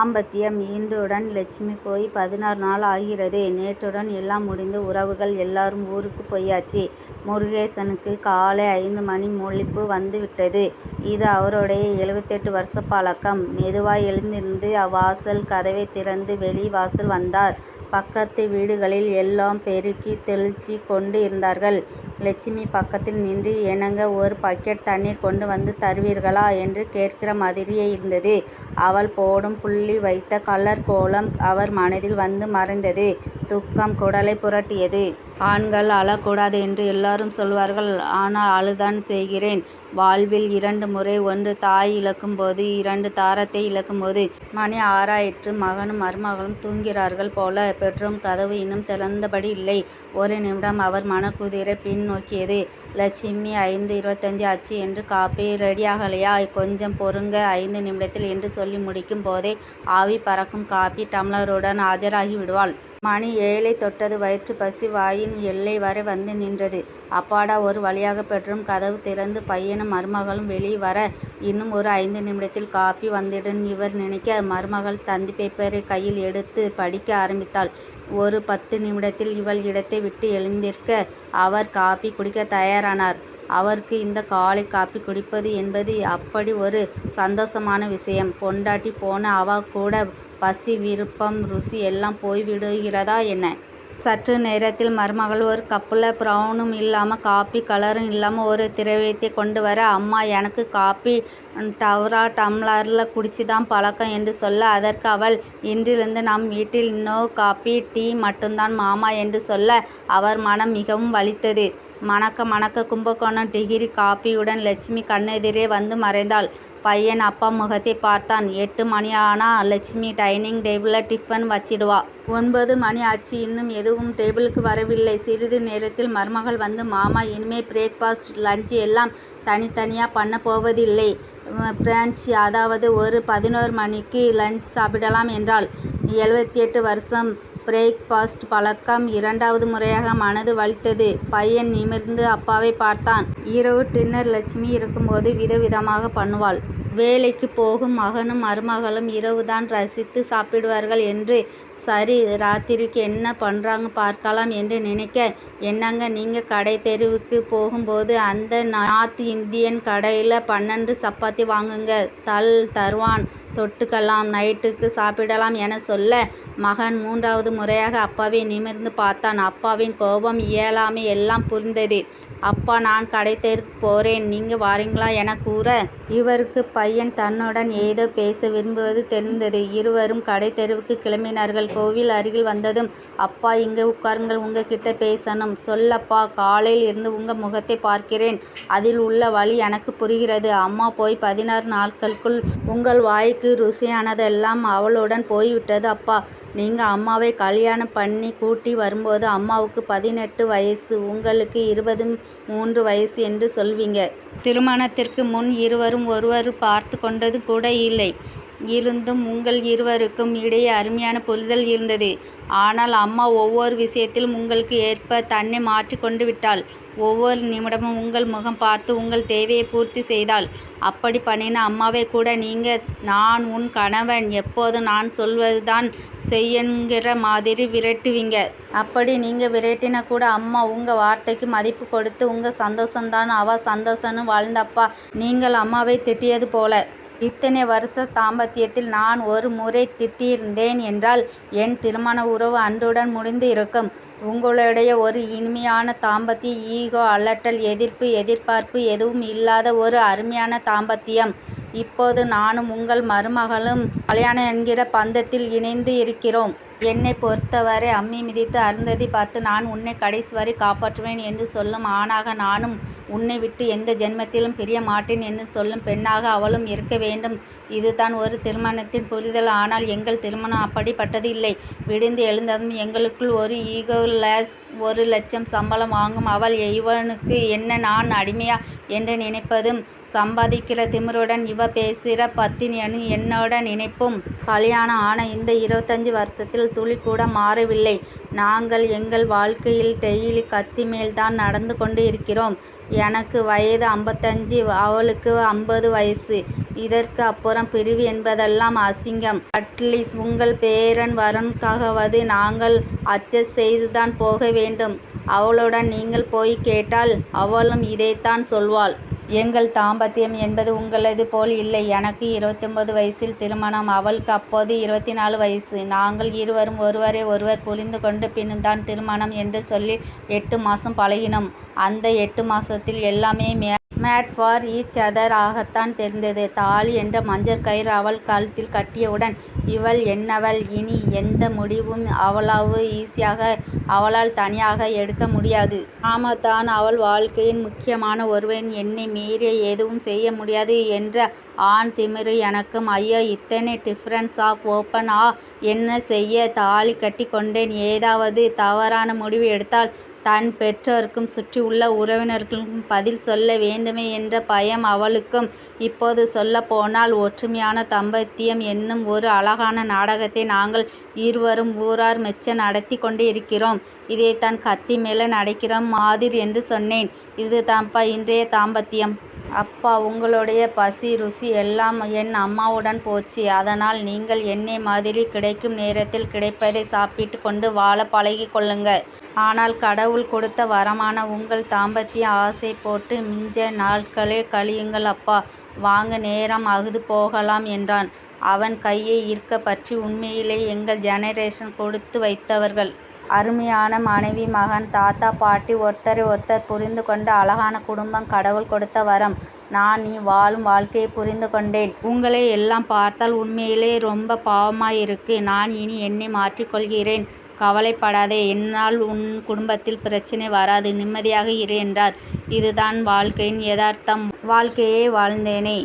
தாம்பத்தியம் இன்றுடன் லட்சுமி போய் பதினாறு நாள் ஆகிறது. நேற்றுடன் எல்லாம் முடிந்து உறவுகள் எல்லாரும் ஊருக்கு போயாச்சு. முருகேசனுக்கு காலை ஐந்து மணி முழிப்பு வந்து விட்டது. இது அவருடைய எழுபத்தெட்டு வருஷ பழக்கம். மெதுவாய் எழுந்திருந்து அவ்வாசல் கதவை திறந்து வெளி வாசல் வந்தார். பக்கத்து வீடுகளில் எல்லாம் பெருக்கி தெளிச்சி கொண்டு இருந்தார்கள். லட்சுமி பக்கத்தில் நின்று இணங்க ஒரு பக்கெட் தண்ணீர் கொண்டு வந்து தருவீர்களா? என்று கேட்கிற மாதிரியே இருந்தது. அவள் போடும் புள்ளி வைத்த கலர் கோலம் அவர் மனதில் வந்து மறைந்தது. துக்கம் குடலை புரட்டியது. ஆண்கள் அழக்கூடாது என்று எல்லாரும் சொல்வார்கள். ஆனால் அழுதான் செய்கிறேன். வாழ்வில் இரண்டு முறை ஒன்று தாய் இழக்கும்போது இரண்டு தாரத்தை இழக்கும்போது. மணி ஆறாயிற்று. மகனும் மருமகளும் தூங்கிறார்கள் போல. பெற்றோம் கதவு இன்னும் திறந்தபடி இல்லை. ஒரு நிமிடம் அவர் மனக்குதிரை பின் நோக்கியது. லட்சுமி ஐந்து இருபத்தஞ்சு ஆச்சு. என்று காப்பி ரெடியாகலையா? கொஞ்சம் பொறுங்க ஐந்து நிமிடத்தில் என்று சொல்லி முடிக்கும் போதே ஆவி பறக்கும் காப்பி டம்ளருடன் ஆஜராகிவிடுவாள். மணி ஏழை தொட்டது. வயிற்று பசி வாயின் எல்லை வரை வந்து நின்றது. அப்பாடா ஒரு வழியாக பெற்றும் கதவு திறந்து பையனும் மருமகளும் வெளியே வர இன்னும் ஒரு ஐந்து நிமிடத்தில் காபி வந்துடும் இவர் நினைக்க மருமகள் தந்தி பேப்பரை கையில் எடுத்து படிக்க ஆரம்பித்தாள். ஒரு பத்து நிமிடத்தில் இவள் இடத்தை விட்டு எழுந்திருக்க அவர் காபி குடிக்க தயாரானார். அவருக்கு இந்த காலை காபி குடிப்பது என்பது அப்படி ஒரு சந்தோஷமான விஷயம். பொண்டாட்டி போன அவ கூட பசி விருப்பம் ருசி எல்லாம் போய்விடுகிறதா என்ன? சற்று நேரத்தில் மருமகள் ஒரு கப்பில் ப்ரௌனும் இல்லாமல் காபி கலரும் இல்லாமல் ஒரு திரவியத்தை கொண்டு வர அம்மா எனக்கு காப்பி டவரா டம்ளர்ல குடிச்சுதான் பழக்கம் என்று சொல்ல அதற்கு அவள் இன்றிலிருந்து நம் வீட்டில் நோ காபி டீ மட்டும்தான் மாமா என்று சொல்ல அவர் மனம் மிகவும் வலித்தது. மணக்க மணக்க கும்பகோணம் டிகிரி காபியுடன் லட்சுமி கண்ணெதிரே வந்து மறைந்தாள். பையன் அப்பா முகத்தை பார்த்தான். எட்டு மணி ஆனால் லட்சுமி டைனிங் டேபிளில் டிஃபன் வச்சிடுவா. ஒன்பது மணி ஆச்சு. இன்னும் எதுவும் டேபிளுக்கு வரவில்லை. சிறிது நேரத்தில் மருமகள் வந்து மாமா இனிமே பிரேக்ஃபாஸ்ட் லஞ்ச் எல்லாம் தனித்தனியாக பண்ணப் போவதில்லை. பிரான்ச் அதாவது ஒரு பதினோரு மணிக்கு லஞ்ச் சாப்பிடலாம் என்றால் எழுபத்தி எட்டு வருஷம் பிரேக்பாஸ்ட் பழக்கம் இரண்டாவது முறையாக மனது வலித்தது. பையன் நிமிர்ந்து அப்பாவைப் பார்த்தான். இரவு டின்னர் லட்சுமி இருக்கும்போது விதவிதமாக பண்ணுவாள். வேலைக்குப் போகும் மகனும் மருமகளும் இரவுதான் ரசித்து சாப்பிடுவார்கள் என்று சரி ராத்திரிக்கு என்ன பண்றாங்க பார்க்கலாம் என்று நினைக்க என்னங்க நீங்க கடை தெருவுக்கு போகும்போது அந்த நார்த் இந்தியன் கடையில பன்னெண்டு சப்பாத்தி வாங்குங்க தல் தருவான் தொட்டுக்கலாம் நைட்டுக்கு சாப்பிடலாம் என சொல்ல மகன் மூன்றாவது முறையாக அப்பாவை நிமிர்ந்து பார்த்தான். அப்பாவின் கோபம் இயலாமை எல்லாம் புரிந்தது. அப்பா நான் கடைத்தெருக்கு போறேன் நீங்க வாரீங்களா என கூற இவருக்கு பையன் தன்னுடன் ஏதோ பேச விரும்புவது தெரிந்தது. இருவரும் கடைத்தெருவுக்கு கிளம்பினார்கள். கோவில் அருகில் வந்ததும் அப்பா இங்கே உட்காருங்கள் உங்ககிட்ட பேசணும். சொல்லப்பா காலையில் இருந்து உங்க முகத்தை பார்க்கிறேன். அதில் உள்ள வழி எனக்கு புரிகிறது. அம்மா போய் பதினாறு நாட்களுக்குள் உங்கள் வாய்க்கு ருசியானதெல்லாம் அவளுடன் போய்விட்டது அப்பா. நீங்கள் அம்மாவை கல்யாணம் பண்ணி கூட்டி வரும்போது அம்மாவுக்கு பதினெட்டு வயசு உங்களுக்கு இருபது மூன்று வயசு என்று சொல்வீங்க. திருமணத்திற்கு முன் இருவரும் ஒருவர் பார்த்து கொண்டது கூட இல்லை. இருந்தும் உங்கள் இருவருக்கும் இடையே அருமையான புரிதல் இருந்தது. ஆனால் அம்மா ஒவ்வொரு விஷயத்திலும் உங்களுக்கு ஏற்ப தன்னை மாற்றி கொண்டு விட்டாள். ஒவ்வொரு நிமிடமும் உங்கள் முகம் பார்த்து உங்கள் தேவையை பூர்த்தி செய்தாள். அப்படி பண்ணின அம்மாவை கூட நீங்க நான் உன் கணவன் எப்போதும் நான் சொல்வதுதான் செய்யுங்கிற மாதிரி விரட்டுவீங்க. அப்படி நீங்க விரட்டினா கூட அம்மா உங்க வார்த்தைக்கு மதிப்பு கொடுத்து உங்க சந்தோஷம்தான் அவ சந்தோஷம்னு வாழ்ந்தப்பா நீங்கள் அம்மாவை திட்டியது போல. இத்தனை வருஷ தாம்பத்தியத்தில் நான் ஒரு முறை திட்டியிருந்தேன் என்றால் என் திருமண உறவு அன்றுடன் முடிந்து இருக்கும். உங்களுடைய ஒரு இனிமையான தாம்பத்திய ஈகோ அலட்டல் எதிர்ப்பு எதிர்பார்ப்பு எதுவும் இல்லாத ஒரு அருமையான தாம்பத்தியம். இப்போது நானும் உங்கள் மருமகளும் கல்யாணம் என்கிற பந்தத்தில் இணைந்து இருக்கிறோம். என்னை பொறுத்தவரை அம்மி மிதித்து அருந்ததி பார்த்து நான் உன்னை கடைசி வரை காப்பாற்றுவேன் என்று சொல்லும் ஆணாக நானும் உன்னை விட்டு எந்த ஜென்மத்திலும் பிரிய மாட்டேன் என்று சொல்லும் பெண்ணாக அவளும் இருக்க வேண்டும். இதுதான் ஒரு திருமணத்தின் புரிதல். ஆனால் எங்கள் திருமணம் அப்படிப்பட்டது இல்லை. விடிந்து எழுந்ததும் எங்களுக்குள் ஒரு ஈகோலஸ் ஒரு லட்சம் சம்பளம் வாங்கும் அவள் இவனுக்கு என்ன நான் அடிமையா என்று நினைப்பதும் சம்பாதிக்கிற திமிருடன் இவ பேசுகிற பத்தினியனு என்னோட நினைப்பும். கல்யாணம் ஆன இந்த இருபத்தஞ்சு வருஷத்தில் துளி கூட மாறவில்லை. நாங்கள் எங்கள் வாழ்க்கையில் டெய்லி கத்தி மேல்தான் நடந்து கொண்டு இருக்கிறோம். எனக்கு வயது ஐம்பத்தஞ்சு அவளுக்கு ஐம்பது வயசு. இதற்கு அப்புறம் பிரிவு என்பதெல்லாம் அசிங்கம். அட்லீஸ்ட் உங்கள் பேரன் வருணுக்காகவாவது நாங்கள் அட்ஜஸ்ட் செய்துதான் போக வேண்டும். அவளுடன் நீங்கள் போய் கேட்டால் அவளும் இதைத்தான் சொல்வாள். எங்கள் தாம்பத்தியம் என்பது உங்களது போல் இல்லை. எனக்கு இருபத்தொன்பது வயசில் திருமணம். அவளுக்கு அப்போது இருபத்தி நாலு வயசு. நாங்கள் இருவரும் ஒருவரை ஒருவர் புரிந்து கொண்டு பின்தான் திருமணம் என்று சொல்லி எட்டு மாதம் பழகினோம். அந்த எட்டு மாதத்தில் எல்லாமே மே மேட் ஃபார் ஈச் அதர் ஆகத்தான் தெரிந்தது. தாலி என்ற மஞ்சள் கயிறு அவள் கழுத்தில் கட்டியவுடன் இவள் என்னவள் இனி எந்த முடிவும் அவ்வளவு ஈஸியாக அவளால் தனியாக எடுக்க முடியாது. நாமதான் அவள் வாழ்க்கையின் முக்கியமான ஒருவன். என்னை மீறி எதுவும் செய்ய முடியாது என்ற ஆண் திமிரு எனக்கும். ஐயோ இத்தனை டிஃப்ரெண்ட்ஸ் ஆஃப் ஓப்பன் ஆ என்ன செய்ய? தாலி கட்டி கொண்டேன். ஏதாவது தவறான முடிவு எடுத்தால் தன் பெற்றோருக்கும் சுற்றியுள்ள உறவினர்களுக்கும் பதில் சொல்ல வேண்டுமே என்ற பயம் அவளுக்கும். இப்போது சொல்லப்போனால் ஒற்றுமையான தாம்பத்தியம் என்னும் ஒரு அழகான நாடகத்தை நாங்கள் இருவரும் ஊரார் மெச்ச நடத்திக் இதை தான் கத்தி மேல நடக்கிற மாதிரி என்று சொன்னேன். இதுதான்ப்பா இன்றைய தாம்பத்தியம். அப்பா உங்களுடைய பசி ருசி எல்லாம் என் அம்மாவுடன் போச்சு. அதனால் நீங்கள் என்னை மாதிரி கிடைக்கும் நேரத்தில் கிடைப்பதை சாப்பிட்டுக் கொண்டு வாழ பழகிக் கொள்ளுங்க. ஆனால் கடவுள் கொடுத்த வரமான உங்கள் தாம்பத்திய ஆசை போட்டு மிஞ்ச நாட்களே கழியுங்கள் அப்பா. வாங்க நேரம் அகுது போகலாம் என்றான். அவன் கையை ஈர்க்க பற்றி உண்மையிலே எங்கள் ஜெனரேஷன் கொடுத்து வைத்தவர்கள். அருமையான மனைவி மகன் தாத்தா பாட்டி ஒருத்தரை ஒருத்தர் புரிந்து கொண்ட அழகான குடும்பம் கடவுள் கொடுத்த வரம். நான் நீ வாழும் வாழ்க்கையை புரிந்து கொண்டேன். உங்களை எல்லாம் பார்த்தால் உண்மையிலே ரொம்ப பாவமாயிருக்கு. நான் இனி என்னை மாற்றிக் கொள்கிறேன். கவலைப்படாதே. என்னால் உன் குடும்பத்தில் பிரச்னை வராது. நிம்மதியாக இரு என்றார். இதுதான் வாழ்க்கையின் யதார்த்தம். வாழ்க்கையை வாழ்ந்தேனே